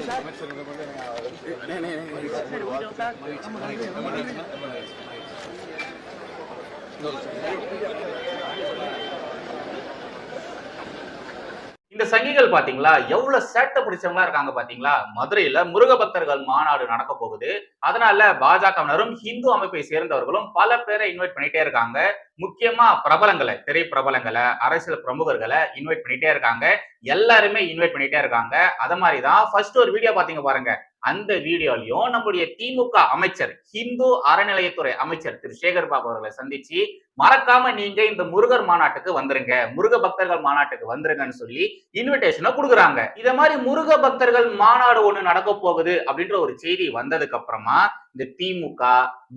Sir இந்த சங்கிகள் பாத்தீங்களா எவ்வளவு சேட்டை பிடிச்சவங்களா இருக்காங்க பாத்தீங்களா? மதுரையில முருக பக்தர்கள் மாநாடு நடக்க போகுது. அதனால பாஜகவினரும் ஹிந்து அமைப்பை சேர்ந்தவர்களும் பல பேரை இன்வைட் பண்ணிட்டே இருக்காங்க. முக்கியமா பிரபலங்களை திரை பிரபலங்களை அரசியல் பிரமுகர்களை இன்வைட் பண்ணிட்டே இருக்காங்க. எல்லாருமே இன்வைட் பண்ணிட்டே இருக்காங்க. அத மாதிரிதான் ஃபர்ஸ்ட் ஒரு வீடியோ பாத்தீங்க பாருங்க. அந்த வீடியோலையும் நம்முடைய திமுக அமைச்சர் ஹிந்து அறநிலையத்துறை அமைச்சர் திரு சேகர் பாபு அவர்களை சந்திச்சு மறக்காம நீங்க இந்த முருகர் மாநாட்டுக்கு வந்துருங்க. முருக பக்தர்கள் மாநாட்டுக்கு வந்துருங்கன்னு சொல்லி இன்விடேஷனை கொடுக்குறாங்க. இத மாதிரி முருக பக்தர்கள் மாநாடு ஒண்ணு நடக்க போகுது அப்படின்ற ஒரு செய்தி வந்ததுக்கு அப்புறமா இந்த திமுக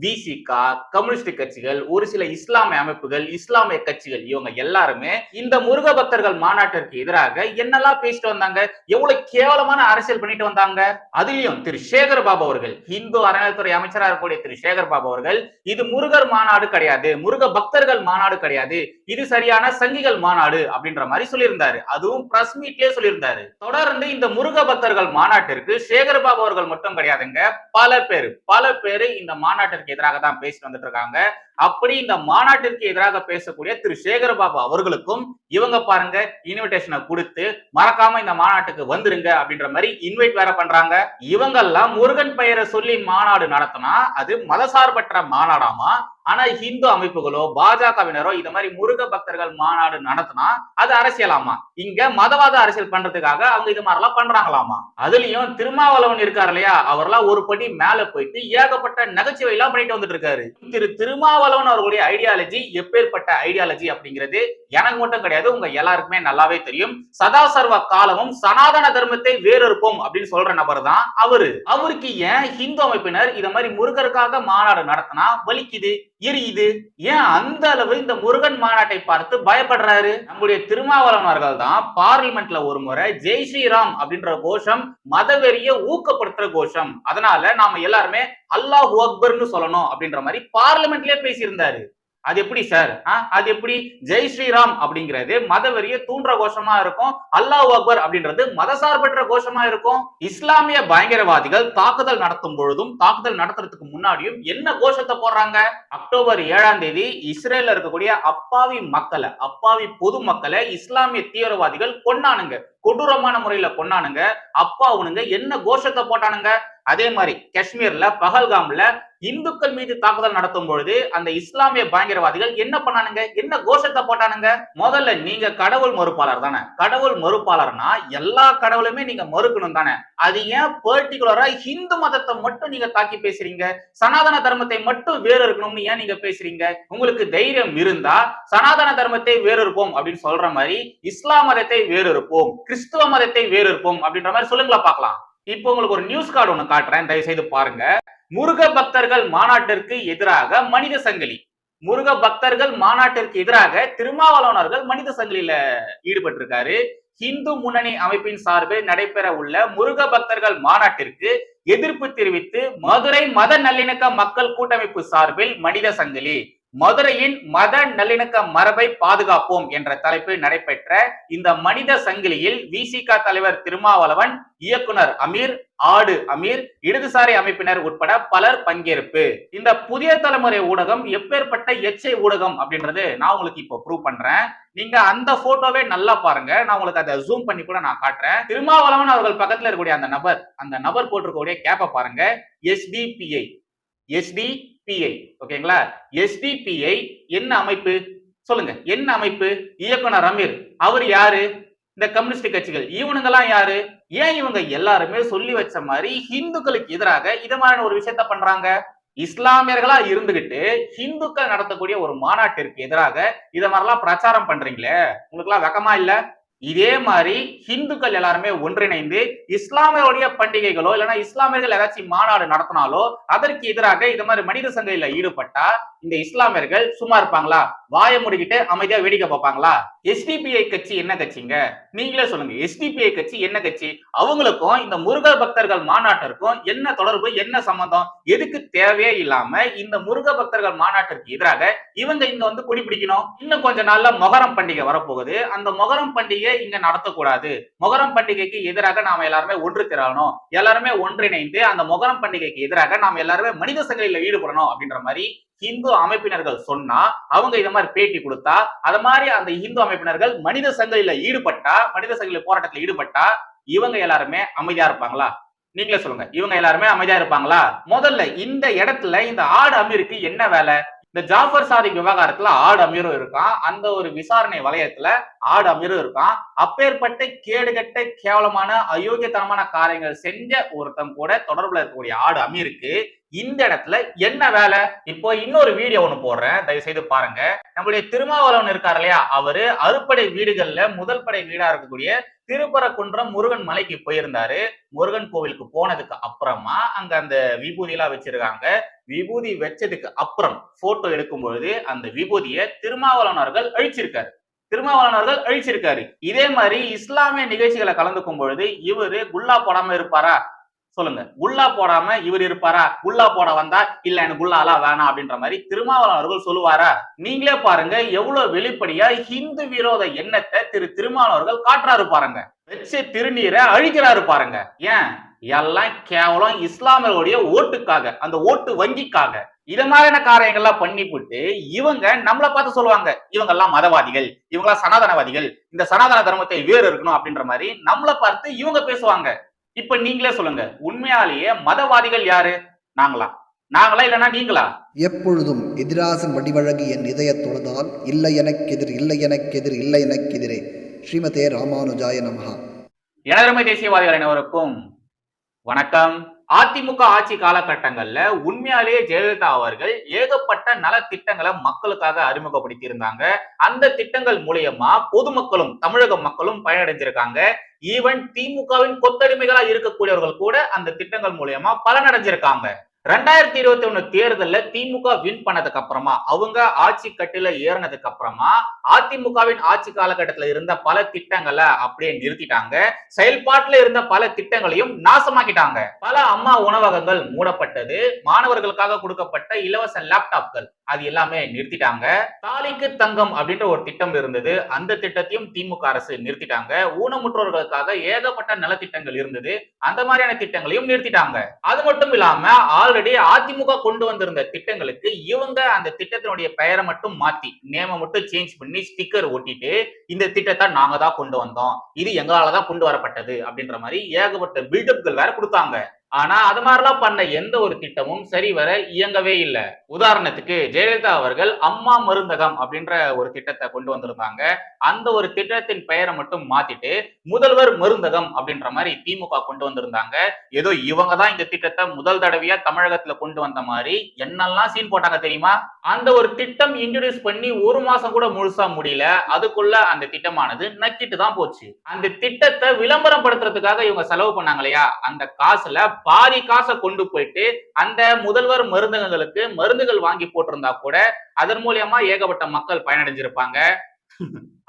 விசிக கம்யூனிஸ்ட் கட்சிகள் ஒரு சில இஸ்லாமிய அமைப்புகள் இஸ்லாமிய கட்சிகள் இவங்க எல்லாருமே இந்த முருக பக்தர்கள் மாநாட்டிற்கு எதிராக என்னெல்லாம் பேசிட்டு வந்தாங்க? எவ்வளவு கேவலமான அரசியல் பண்ணிட்டு வந்தாங்க? அதுலயும் திரு சேகர் பாபு அவர்கள் இந்து அறநிலைத்துறை அமைச்சராக இருக்கக்கூடிய திரு சேகர் பாபு அவர்கள் இது முருகர் மாநாடு கிடையாது. முருக பக்தர்கள் மாநாடு கிடையாது. இது சரியான சங்கிகள் மாநாடு அப்படின்ற மாதிரி சொல்லியிருந்தாரு. அதுவும் பிரஸ் மீட்லயே சொல்லியிருந்தாரு. தொடர்ந்து இந்த முருக பக்தர்கள் மாநாட்டிற்கு சேகர் பாபு அவர்கள் மட்டும் கிடையாதுங்க. பல பேர் பல பேர் இந்த மாநாட்டிற்கு எதிராக தான் பேசிட்டு வந்துட்டு இருக்காங்க. அப்படி இந்த மாநாட்டிற்கு எதிராக பேசக்கூடிய திரு சேகர் பாபு அவர்களுக்கும் இவங்க பாருங்க இன்விடேஷனை கொடுத்து மறக்காம இந்த மாநாட்டுக்கு வந்துருங்க அப்படின்ற மாதிரி இன்வைட் வேற பண்றாங்க. இவங்கெல்லாம் முருகன் பெயரை சொல்லி மாநாடு நடத்தினா அது மதசார்பற்ற மாநாடாமா? ஆனா இந்து அமைப்புகளோ பாஜகவினரோ இந்த மாதிரி முருக பக்தர்கள் மாநாடு நடத்தினா அது அரசியலாமா? இங்க மதவாத அரசியல் பண்றதுக்காக அவங்க இது மாதிரிலாம் பண்றாங்களாமா? அதுலயும் திருமாவளவன் இருக்காரு இல்லையா? அவர்லாம் ஒரு படி மேல போயிட்டு ஏகப்பட்ட நகைச்சுவை எல்லாம் பண்ணிட்டு வந்துட்டு இருக்காரு. திரு திருமாவளவன் அவர்களுடைய ஐடியாலஜி எப்பேற்பட்ட ஐடியாலஜி அப்படிங்கிறது எனக்கு மட்டும் கிடையாது உங்க எல்லாருக்குமே நல்லாவே தெரியும். சதா சர்வ காலமும் சனாதன தர்மத்தை வேறறுப்போம் அப்படின்னு சொல்ற நபர் தான் அவரு. அவருக்கு ஏன் ஹிந்து அமைப்பினர் இத மாதிரி முருகருக்காக மாநாடு நடத்தினா வலிக்குது எரியுது? ஏன் அந்த அளவு இந்த முருகன் மாநாட்டை பார்த்து பயப்படுறாரு? நம்முடைய திருமாவளவனர்கள் தான் பார்லிமெண்ட்ல ஒரு முறை ஜெய் ஸ்ரீராம் அப்படின்ற கோஷம் மதவெறிய ஊக்கப்படுத்துற கோஷம். அதனால நாம எல்லாருமே அல்லாஹ் அக்பர்னு சொல்லணும் அப்படின்ற மாதிரி பார்லிமெண்ட்லயே பேசியிருந்தாரு. அது எப்படி சார்? அது எப்படி? ஜெய் ஸ்ரீராம் அப்படிங்கிறது மதவெறிய தூண்டுற கோஷமா இருக்கும் அல்லாஹ் அக்பர் அப்படின்றது மதசார்பற்ற கோஷமா இருக்கும். இஸ்லாமிய பயங்கரவாதிகள் தாக்குதல் நடத்தும் பொழுதும் தாக்குதல் நடத்துறதுக்கு முன்னாடியும் என்ன கோஷத்தை போடுறாங்க? அக்டோபர் ஏழாம் தேதி இஸ்ரேல இருக்கக்கூடிய அப்பாவி மக்களை அப்பாவி பொது மக்களை இஸ்லாமிய தீவிரவாதிகள் கொண்டானுங்க கொடூரமான முறையில அப்பா அப்பாவுனுங்க என்ன கோஷத்தை போட்டானுங்க? அதே மாதிரி காஷ்மீர்ல பகல்காம்ல இந்துக்கள் மீது தாக்குதல் நடத்தும் பொழுது அந்த இஸ்லாமிய பயங்கரவாதிகள் என்ன பண்ணானுங்க? என்ன கோஷத்தை போட்டானுங்க? முதல்ல நீங்க கடவுள் மறுப்பாளர் தானே. கடவுள் மறுப்பாளர்னா எல்லா கடவுளுமே நீங்க மறுக்கணும் தானே. அது ஏன் பர்டிகுலரா இந்து மதத்தை மட்டும் நீங்க தாக்கி பேசுறீங்க? சனாதன தர்மத்தை மட்டும் வேறு இருக்கணும்னு ஏன் நீங்க பேசுறீங்க? உங்களுக்கு தைரியம் இருந்தா சனாதன தர்மத்தை வேறு இருப்போம் அப்படின்னு சொல்ற மாதிரி இஸ்லாம் மதத்தை வேறு இருப்போம். கிறிஸ்துவ மதத்தை வேறு இருப்போம் அப்படின்ற மாதிரி சொல்லுங்களா பார்க்கலாம். இப்போ உங்களுக்கு ஒரு நியூஸ் கார்டு ஒன்று காட்டுறேன். தயவு செய்து பாருங்க. முருக பக்தர்கள் மாநாட்டிற்கு எதிராக மனித சங்கிலி. முருக பக்தர்கள் மாநாட்டிற்கு எதிராக திருமாவளவனர்கள் மனித சங்கிலியில ஈடுபட்டிருக்காரு. இந்து முன்னணி அமைப்பின் சார்பில் நடைபெற உள்ள முருக பக்தர்கள் மாநாட்டிற்கு எதிர்ப்பு தெரிவித்து மதுரை மத நல்லிணக்க மக்கள் கூட்டமைப்பு சார்பில் மனித சங்கிலி. மதுரையின் மத நல்லிணக்க மரபை பாதுகாப்போம் என்ற தலைப்பில் நடைபெற்ற இந்த மனித சங்கிலியில் விசிக தலைவர் திருமாவளவன் இயக்குனர் அமீர் ஆடு அமீர் இடதுசாரி அமைப்பினர் உட்பட பலர் பங்கேற்பு. இந்த புதிய தலைமுறை ஊடகம் எப்பேற்பட்ட எச்சை ஊடகம் அப்படின்றது நான் உங்களுக்கு இப்போ ப்ரூவ் பண்றேன். நீங்க அந்த போட்டோவே நல்லா பாருங்க. நான் உங்களுக்கு அதை ஜூம் பண்ணி கூட நான் காட்டுறேன். திருமாவளவன் அவர்கள் பக்கத்துல இருக்கக்கூடிய அந்த நபர் அந்த நபர் போட்டிருக்கக்கூடிய கேப்பை பாருங்க. எஸ்டிபிஐ எஸ்டி எஸ்டிபிஐ ஓகேங்களா எஸ்டிபிஐ என்ன அமைப்பு? சொல்லுங்க என்ன அமைப்பு? இயக்குனர் அமீர் அவர் யாரு? இந்த கம்யூனிஸ்ட் கட்சிகள் இவனுங்கெல்லாம் யாரு? ஏன் இவங்க எல்லாருமே சொல்லி வச்ச மாதிரி ஹிந்துக்களுக்கு எதிராக இது மாதிரியான ஒரு விஷயத்த பண்றாங்க? இஸ்லாமியர்களா இருந்துகிட்டு ஹிந்துக்கள் நடத்தக்கூடிய ஒரு மாநாட்டிற்கு எதிராக இத மாதிரிலாம் பிரச்சாரம் பண்றீங்களே? உங்களுக்கு எல்லாம் வெக்கமா இல்ல? இதே மாதிரி ஹிந்துக்கள் எல்லாருமே ஒன்றிணைந்து இஸ்லாமியருடைய பண்டிகைகளோ இல்லைன்னா இஸ்லாமியர்கள் ஏதாச்சும் மாநாடு நடத்தினாலோ அதற்கு எதிராக இது மாதிரி மனித சங்கையில ஈடுபட்டா இந்த இஸ்லாமியர்கள் சும்மா இருப்பாங்களா? வாயை முடிக்கிட்டு அமைதியா வேடிக்கை பார்ப்பாங்களா? எஸ்டிபிஐ கட்சி என்ன கட்சிங்க? நீங்களே சொல்லுங்க. எஸ்டிபிஐ கட்சி என்ன கட்சி? அவங்களுக்கும் இந்த முருகர் பக்தர்கள் மாநாட்டிற்கும் என்ன தொடர்பு என்ன சம்பந்தம்? எதுக்கு தேவையே இல்லாம இந்த முருக பக்தர்கள் மாநாட்டிற்கு எதிராக இவங்க இங்க வந்து கொடி பிடிக்கணும். இன்னும் கொஞ்ச நாள்ல மொகரம் பண்டிகை வரப்போகுது. அந்த மொகரம் பண்டிகை இங்க நடத்தக்கூடாது. மொகரம் பண்டிகைக்கு எதிராக நாம எல்லாருமே ஒன்று திரளணும் எல்லாருமே ஒன்றிணைந்து அந்த மொகரம் பண்டிகைக்கு எதிராக நாம் எல்லாருமே மனித சங்கிலியில ஈடுபடணும் அப்படின்ற மாதிரி இந்து அமைப்பினர்கள் சொன்னா அவங்க இத மாதிரி பேட்டி கொடுத்தா அது மாதிரி அந்த இந்து அமைப்பினர்கள் மனித சங்கிலியில ஈடுபட்டா மனித சங்கிலி போராட்டத்துல ஈடுபட்டா இவங்க எல்லாருமே அமைதியா இருப்பாங்களா? நீங்களே சொல்லுங்க. இவங்க எல்லாருமே அமைதியா இருப்பாங்களா? முதல்ல இந்த இடத்துல இந்த ஆடு அமீருக்கு என்ன வேலை? இந்த ஜாஃபர் சாதிக் விவகாரத்துல ஆடு அமீரும் இருக்கான். அந்த ஒரு விசாரணை வளையத்துல ஆடு அமீரும் இருக்கான். அப்பேற்பட்ட கேடுகட்ட கேவலமான அயோக்கியத்தனமான காரியங்கள் செஞ்ச ஒருத்தன் கூட தொடர்புல இருக்கக்கூடிய ஆடு அமீருக்கு இந்த இடத்துல என்ன வேலை? இப்போ இன்னொரு வீடியோ ஒண்ணு போடுறேன். தயவு செய்து பாருங்க. நம்மளுடைய திருமாவளவன் இருக்கார் இல்லையா? அவரு அறுப்படை வீடுகள்ல முதல் படை வீடா இருக்கக்கூடிய திருப்பரக்குன்றம் முருகன் மலைக்கு போயிருந்தாரு. முருகன் கோவிலுக்கு போனதுக்கு அப்புறமா அங்க அந்த விபூதி எல்லாம் வச்சிருக்காங்க. விபூதி வச்சதுக்கு அப்புறம் போட்டோ எடுக்கும் பொழுது அந்த விபூதியை திருமாவளவனர்கள் அழிச்சிருக்காரு. திருமாவளவனர்கள் அழிச்சிருக்காரு. இதே மாதிரி இஸ்லாமிய நிகழ்ச்சிகளை கலந்துக்கும் பொழுது இவரு குல்லா போடாம இருப்பாரா? சொல்லுங்க. குல்லா போடாம இவர் இருப்பாரா? குல்லா போட வந்தா இல்ல எனக்கு குல்லாலாம் வேணாம் அப்படின்ற மாதிரி திருமாவளவன் அவர்கள் சொல்லுவாரா? நீங்களே பாருங்க எவ்வளவு வெளிப்படையா ஹிந்து விரோத எண்ணத்தை திரு திருமாவளவர்கள் காட்டுறாரு பாருங்க. வச்சு திருநீரை அழிக்கிறாரு பாருங்க. ஏன்? எல்லாம் கேவலம் இஸ்லாமியர்களுடைய ஓட்டுக்காக அந்த ஓட்டு வங்கிக்காக. இத மாதிரியான காரியங்கள்லாம் பண்ணிவிட்டு இவங்க நம்மளை பார்த்து சொல்லுவாங்க இவங்க எல்லாம் மதவாதிகள் இவங்க எல்லாம் சனாதனவாதிகள் இந்த சனாதன தர்மத்தை வேறு இருக்கணும் அப்படின்ற மாதிரி நம்மளை பார்த்து இவங்க பேசுவாங்க. இப்ப நீங்களே சொல்லுங்க. உண்மையாலேயே மதவாதிகள் யாரு? நாங்களா. நாங்களா இல்லைன்னா நீங்களா? எப்பொழுதும் எதிராசன் வடிவழகு என் இதய தொழுதால் இல்லை எனக்கெதிர் இல்லை எனக்கெதிர் இல்லை எனக்கெதிரே. ஸ்ரீமதே ராமானுஜாய நமஹா. எனதருமை தேசியவாதிகள் அனைவருக்கும் வணக்கம். அதிமுக ஆட்சி காலகட்டங்கள்ல உண்மையாலேயே ஜெயலலிதா அவர்கள் ஏகப்பட்ட நலத்திட்டங்களை மக்களுக்காக அறிமுகப்படுத்தி இருந்தாங்க அந்த திட்டங்கள் மூலியமா பொதுமக்களும் தமிழக மக்களும் பயனடைஞ்சிருக்காங்க. ஈவன் திமுகவின் கொத்தடிமைகளா இருக்கக்கூடியவர்கள் கூட அந்த திட்டங்கள் மூலியமா பலனடைஞ்சிருக்காங்க. ரெண்டாயிரத்தி இருபத்தி ஒண்ணு தேர்தல்ல திமுக வின் பண்ணதுக்கு அப்புறமா அவங்க ஆட்சி கட்டில ஏறினதுக்கு அப்புறமா அதிமுகவின் ஆட்சி காலகட்டத்தில் இருந்த பல திட்டங்களை அப்படியே நிறுத்திட்டாங்க. செயல்பாட்டுல இருந்த பல திட்டங்களையும் நாசமாக்கிட்டாங்க. பல அம்மா உணவகங்கள் மூடப்பட்டது. மாணவர்களுக்காக கொடுக்கப்பட்ட இலவச லேப்டாப்கள் அது எல்லாமே நிறுத்திட்டாங்க. தாலிக்கு தங்கம் அப்படின்ற ஒரு திட்டம் இருந்தது. அந்த திட்டத்தையும் திமுக அரசு நிறுத்திட்டாங்க. ஊனமுற்றோர்களுக்காக ஏகப்பட்ட நலத்திட்டங்கள் இருந்தது. அந்த மாதிரியான திட்டங்களையும் நிறுத்திட்டாங்க. அது மட்டும் இல்லாம ஆல்ரெடி அதிமுக கொண்டு வந்திருந்த திட்டங்களுக்கு இவங்க அந்த திட்டத்தினுடைய பெயரை மட்டும் மாத்தி நேம மட்டும் சேஞ்ச் பண்ணி ஸ்டிக்கர் ஒட்டிட்டு இந்த திட்டத்தை நாங்க தான் கொண்டு வந்தோம். இது எங்களால தான் கொண்டு வரப்பட்டது அப்படின்ற மாதிரி ஏகப்பட்ட பில்டப்கள் வேற கொடுத்தாங்க. ஆனா அது மாதிரிலாம் பண்ண எந்த ஒரு திட்டமும் சரிவர இயங்கவே இல்லை. உதாரணத்துக்கு ஜெயலலிதா அவர்கள் அம்மா மருந்தகம் அப்படின்ற ஒரு திட்டத்தை கொண்டு வந்திருந்தாங்க. அந்த ஒரு திட்டத்தின் பெயரை மட்டும் மாத்திட்டு முதல்வர் மருந்தகம் அப்படின்ற மாதிரி திமுக கொண்டு வந்திருந்தாங்க. ஏதோ இவங்க தான் இந்த திட்டத்தை முதல் தடவையா தமிழகத்துல கொண்டு வந்த மாதிரி என்னெல்லாம் சீன் போட்டாங்க தெரியுமா? அந்த ஒரு திட்டம் இன்ட்ரடியூஸ் பண்ணி ஒரு மாசம் கூட முழுசா முடியல. அதுக்குள்ள அந்த திட்டமானது நக்கிட்டு தான் போச்சு. அந்த திட்டத்தை விளம்பரம் படுத்துறதுக்காக இவங்க செலவு பண்ணாங்க இல்லையா? அந்த காசுல பாதி காசை கொண்டு போயிட்டு அந்த முதல்வர் மருந்தகங்களுக்கு மருந்துகள் வாங்கி போட்டிருந்தா கூட அதன் மூலியமா ஏகப்பட்ட மக்கள் பயனடைஞ்சிருப்பாங்க.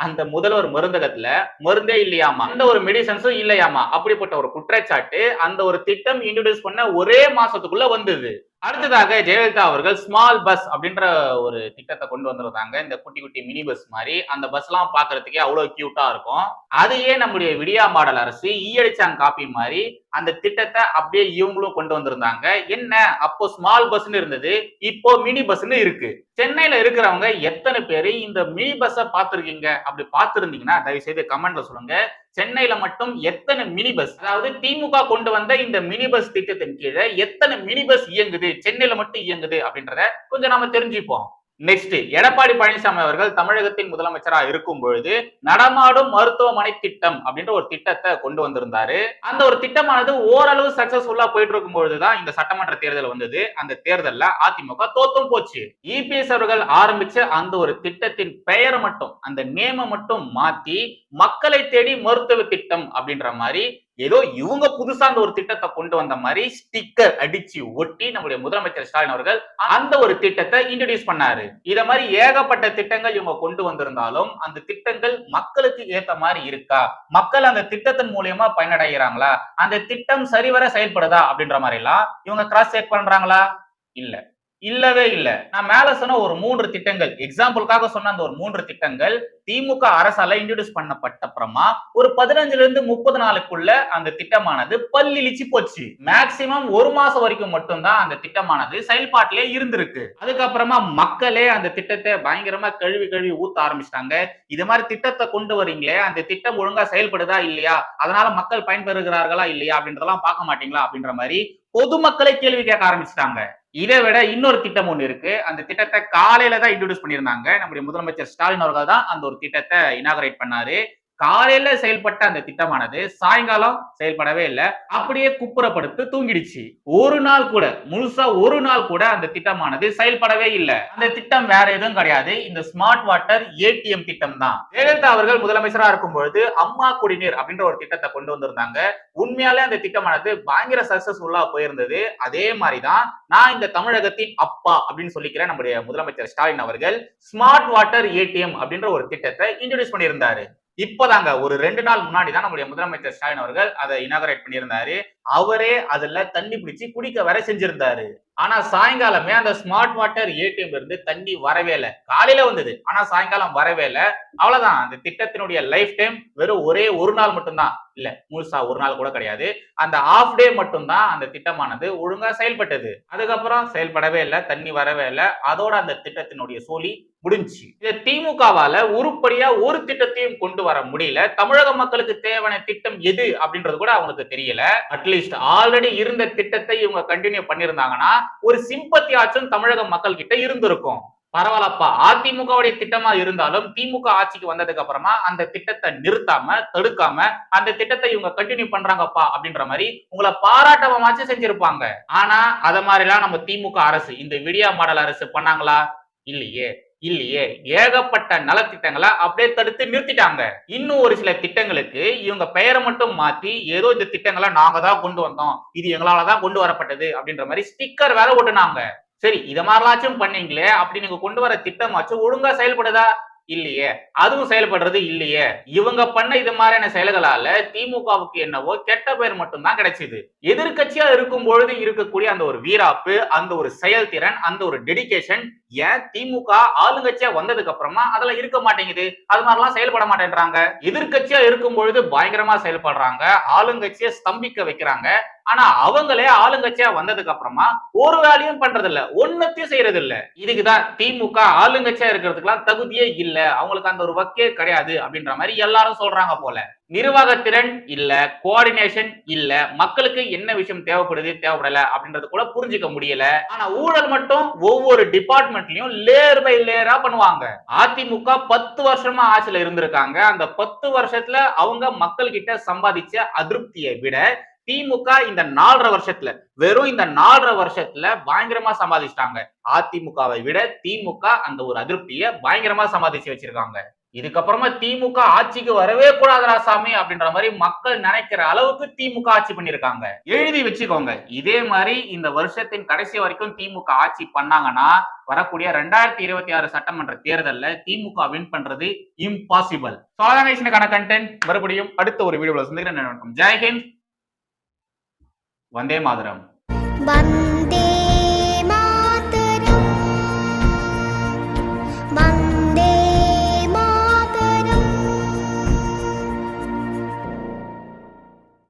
அந்த முதல்வர் மருந்தகத்துல மருந்தே இல்லையாமா? அந்த ஒரு மெடிசன்ஸும் இல்லையாமா? அப்படிப்பட்ட ஒரு குற்றச்சாட்டு அந்த ஒரு திட்டம் இன்ட்ரடியூஸ் பண்ண ஒரே மாசத்துக்குள்ள வந்தது. அடுத்ததாக ஜெயலலிதா அவர்கள் ஸ்மால் பஸ் அப்படின்ற ஒரு திட்டத்தை கொண்டு வந்திருந்தாங்க. இந்த குட்டி குட்டி மினி பஸ் மாதிரி. அந்த பஸ் எல்லாம் பாக்குறதுக்கே அவ்வளவு கியூட்டா இருக்கும். அதையே நம்முடைய விடியா மாடல் அரசு ஈயடிச்சாங்க காப்பி மாதிரி அந்த திட்டத்தை அப்படியே இவங்களும் கொண்டு வந்திருந்தாங்க. என்ன? அப்போ ஸ்மால் பஸ்ன்னு இருந்தது. இப்போ மினி பஸ்ன்னு இருக்கு. சென்னையில இருக்கிறவங்க எத்தனை பேரு இந்த மினி பஸ்ஸை பார்த்துருக்கீங்க? அப்படி பார்த்துருந்தீங்கன்னா தயவு செய்து கமெண்ட்ல சொல்லுங்க. சென்னையில மட்டும் எத்தனை மினி பஸ் அதாவது திமுக கொண்டு வந்த இந்த மினி பஸ் திட்டத்தின் கீழே எத்தனை மினி பஸ் இயங்குது? சென்னையில மட்டும் இயங்குது அப்படின்றத கொஞ்சம் நாம தெரிஞ்சுப்போம். நெக்ஸ்ட் எடப்பாடி பழனிசாமி அவர்கள் தமிழகத்தின் முதலமைச்சராக இருக்கும் பொழுது நடமாடும் மருத்துவமனை திட்டம் அப்படின்ற ஒரு திட்டத்தை கொண்டு வந்திருந்தாரு. அந்த ஒரு திட்டமானது ஓரளவு சக்சஸ்ஃபுல்லா போயிட்டு இருக்கும் பொழுதுதான் இந்த சட்டமன்ற தேர்தல் வந்தது. அந்த தேர்தல்ல அதிமுக தோத்தும் போச்சு. இபிஎஸ் அவர்கள் ஆரம்பிச்ச அந்த ஒரு திட்டத்தின் பெயரை மட்டும் அந்த நேம மட்டும் மாத்தி மக்களை தேடி மருத்துவ திட்டம் அப்படின்ற மாதிரி ஏதோ இவங்க புதுசா அந்த ஒரு திட்டத்தை கொண்டு வந்த மாதிரி ஸ்டிக்கர் அடிச்சு ஒட்டி நம்முடைய முதலமைச்சர் ஸ்டாலின் அவர்கள் அந்த ஒரு திட்டத்தை இன்ட்ரடியூஸ் பண்ணாரு. இத மாதிரி ஏகப்பட்ட திட்டங்கள் இவங்க கொண்டு வந்திருந்தாலும் அந்த திட்டங்கள் மக்களுக்கு ஏத்த மாதிரி இருக்கா? மக்கள் அந்த திட்டத்தின் மூலியமா பயனடைகிறாங்களா? அந்த திட்டம் சரிவர செயல்படுதா அப்படின்ற மாதிரி எல்லாம் இவங்க கிராஸ் செக் பண்றாங்களா? இல்ல. இல்லவே இல்லை. நான் மேல சொன்ன ஒரு மூன்று திட்டங்கள் எக்ஸாம்பிளுக்காக சொன்ன அந்த ஒரு மூன்று திட்டங்கள் திமுக அரசால இன்ட்ரடியூஸ் பண்ணப்பட்ட அப்புறமா ஒரு பதினஞ்சுல இருந்து முப்பது நாளுக்குள்ள அந்த திட்டமானது பல்லிழிச்சு போச்சு. மேக்சிமம் ஒரு மாசம் வரைக்கும் மட்டும்தான் அந்த திட்டமானது செயல்பாட்டிலே இருந்திருக்கு. அதுக்கப்புறமா மக்களே அந்த திட்டத்தை பயங்கரமா கழுவி கழுவி ஊத்த ஆரம்பிச்சிட்டாங்க. இது மாதிரி திட்டத்தை கொண்டு வரீங்களே அந்த திட்டம் ஒழுங்கா செயல்படுதா இல்லையா? அதனால மக்கள் பயன்பெறுகிறார்களா இல்லையா அப்படின்றதெல்லாம் பார்க்க மாட்டீங்களா அப்படின்ற மாதிரி பொதுமக்களை கேள்வி கேட்க ஆரம்பிச்சிட்டாங்க. இதை விட இன்னொரு திட்டம் ஒன்று இருக்கு. அந்த திட்டத்தை காலையில தான் இன்ட்ரோடியூஸ் பண்ணியிருந்தாங்க. நம்முடைய முதலமைச்சர் ஸ்டாலின் அவர்கள் தான் அந்த ஒரு திட்டத்தை இனாகரேட் பண்ணாரு. காலையில செயல்பட்ட அந்த திட்டமானது சாயங்காலம் செயல்படவே இல்லை. அப்படியே குப்புறப்படுத்து தூங்கிடுச்சு. ஒரு நாள் கூட முழுசா ஒரு நாள் கூட அந்த திட்டமானது செயல்படவே இல்லை. அந்த திட்டம் வேற எதுவும் கிடையாது. இந்த ஸ்மார்ட் வாட்டர் ஏடிஎம் திட்டம் தான் ஜெயலலிதா அவர்கள் முதலமைச்சரா இருக்கும் பொழுது அம்மா குடிநீர் அப்படின்ற ஒரு திட்டத்தை கொண்டு வந்திருந்தாங்க. உண்மையாலே அந்த திட்டமானது பயங்கர சக்சஸ்ஃபுல்லா போயிருந்தது. அதே மாதிரிதான் நான் இந்த தமிழகத்தின் அப்பா அப்படின்னு சொல்லிக்கிறேன் நம்முடைய முதலமைச்சர் ஸ்டாலின் அவர்கள். ஸ்மார்ட் வாட்டர் ஏடிஎம் அப்படின்ற ஒரு திட்டத்தை இன்ட்ரடியூஸ் பண்ணியிருந்தாரு. இப்பதாங்க ஒரு ரெண்டு நாள் முன்னாடி தான் நம்முடைய முதலமைச்சர் ஸ்டாலின் அவர்கள் அதை இனாகரேட் பண்ணியிருந்தாரு. அவரே அதுல தண்ணி பிடிச்சி குடிக்க வர செஞ்சிருந்தாரு. ஆனா சாயங்காலமே அந்த ஸ்மார்ட் வாட்டர் ஏடிஎம்ல இருந்து தண்ணி வரவே இல்லை. காலையில வந்தது ஆனா சாயங்காலம் வரவே இல்லை. அவ்வளவுதான். அந்த திட்டத்தினுடைய லைஃப் டைம் வெறும் ஒரே ஒரு நாள் மட்டும்தான். இல்ல முழுசா ஒரு நாள் கூட கிடையாது. அந்த ஆஃப் டே மட்டும்தான் அந்த திட்டமானது ஒழுங்கா செயல்பட்டது. அதுக்கப்புறம் செயல்படவே இல்லை தண்ணி வரவே இல்லை. அதோட அந்த திட்டத்தினுடைய சோழி முடிஞ்சு இந்த திமுகவால உருப்படியா ஒரு திட்டத்தையும் கொண்டு வர முடியல. தமிழக மக்களுக்கு தேவையான திட்டம் எது அப்படின்றது கூட அவங்களுக்கு தெரியல. அட்லீஸ்ட் ஆல்ரெடி இருந்த திட்டத்தை இவங்க கண்டினியூ பண்ணிருந்தாங்கன்னா ஒரு சிம்பத்தி ஆச்சும் தமிழக மக்கள் கிட்ட இருந்திருக்கும். பரவாயில்லப்பா. அதிமுகவுடைய திட்டமா இருந்தாலும் திமுக ஆட்சிக்கு வந்ததுக்கு அப்புறமா அந்த திட்டத்தை நிறுத்தாம தடுக்காம அந்த திட்டத்தை இவங்க கண்டினியூ பண்றாங்கப்பா அப்படின்ற மாதிரி உங்களை பாராட்டவமாச்சு செஞ்சிருப்பாங்க. ஆனா அத மாதிரிலாம் நம்ம திமுக அரசு இந்த விடியா மாடல் அரசு பண்ணாங்களா? இல்லையே. இல்லையே. ஏகப்பட்ட நலத்திட்டங்களை அப்படியே தடுத்து நிறுத்திட்டாங்க. இன்னும் ஒரு சில திட்டங்களுக்கு இவங்க பெயரை மட்டும் மாத்தி ஏதோ இந்த திட்டங்களை நாங்க தான் கொண்டு வந்தோம். இது எங்களால தான் கொண்டு வரப்பட்டது அப்படின்ற மாதிரி ஸ்டிக்கர் வேற ஓட்டுனாங்க சரி இத மாதிரிலாச்சும் பண்ணீங்களே அப்படி நீங்க கொண்டு வர திட்டமாச்சும் ஒழுங்கா செயல்படுதா? இல்லையே. அதுவும் செயல்படுறது இல்லையே. இவங்க பண்ண இது மாதிரியான செயல்களால திமுகவுக்கு என்னவோ கெட்ட பேர் மட்டும்தான் கிடைச்சது. எதிர்கட்சியா இருக்கும் பொழுது இருக்கக்கூடிய அந்த ஒரு வீராப்பு அந்த ஒரு செயல்திறன் அந்த ஒரு டெடிகேஷன் ஏன் திமுக ஆளுங்கட்சியா வந்ததுக்கு அப்புறமா அதெல்லாம் இருக்க மாட்டேங்குது? அது மாதிரிலாம் செயல்பட மாட்டேன்றாங்க. எதிர்க்கட்சியா இருக்கும் பொழுது பயங்கரமா செயல்படுறாங்க. ஆளுங்கட்சியை ஸ்தம்பிக்க வைக்கிறாங்க. ஆனா அவங்களே ஆளுங்கட்சியா வந்ததுக்கு அப்புறமா ஒரு வேலையும் பண்றது இல்ல ஒன்னத்தையும் செய்யறது இல்ல இதுக்குதான் திமுக ஆளுங்கட்சியா இருக்கிறதுக்குலாம் தகுதியே இல்ல. அவங்களுக்கு அந்த ஒரு வக்கே கிடையாது அப்படின்ற மாதிரி எல்லாரும் சொல்றாங்க போல. நிர்வாகத்திறன் இல்ல கோஆர்டினேஷன் இல்ல மக்களுக்கு என்ன விஷயம் தேவைப்படுது தேவைப்படல அப்படின்றது கூட புரிஞ்சுக்க முடியல. ஆனா ஊழல் மட்டும் ஒவ்வொரு டிபார்ட்மெண்ட்லயும் லேயர் பை லேயரா பண்ணுவாங்க. அதிமுக பத்து வருஷமா ஆட்சியில இருந்திருக்காங்க. அந்த பத்து வருஷத்துல அவங்க மக்கள் கிட்ட சம்பாதிச்ச அதிருப்தியை விட திமுக இந்த நாலரை வருஷத்துல வெறும் இந்த நாலரை வருஷத்துல பயங்கரமா சம்பாதிச்சிட்டாங்க. அதிமுகவை விட திமுக அந்த ஒரு அதிருப்தியை பயங்கரமா சம்பாதிச்சு வச்சிருக்காங்க. இதுக்கப்புறமா திமுக ஆட்சிக்கு வரவே கூடாது ராசாமி அப்படின்ற மாதிரி மக்கள் நினைக்கிற அளவுக்கு திமுக ஆட்சி பண்ணிருக்காங்க எழுதி வச்சுக்கோங்க. இதே மாதிரி இந்த வருஷத்தின் கடைசி வரைக்கும் திமுக ஆட்சி பண்ணாங்கன்னா வரக்கூடிய ரெண்டாயிரத்தி இருபத்தி ஆறு சட்டமன்ற தேர்தல்ல திமுக வின் பண்றது இம்பாசிபிள் சாதனேஷனுக்கான கண்டென்ட் மறுபடியும் அடுத்த ஒரு வீடியோல சந்திக்கிறேன். வணக்கம். ஜெய்ஹிந்த் வந்தே மாதரம்.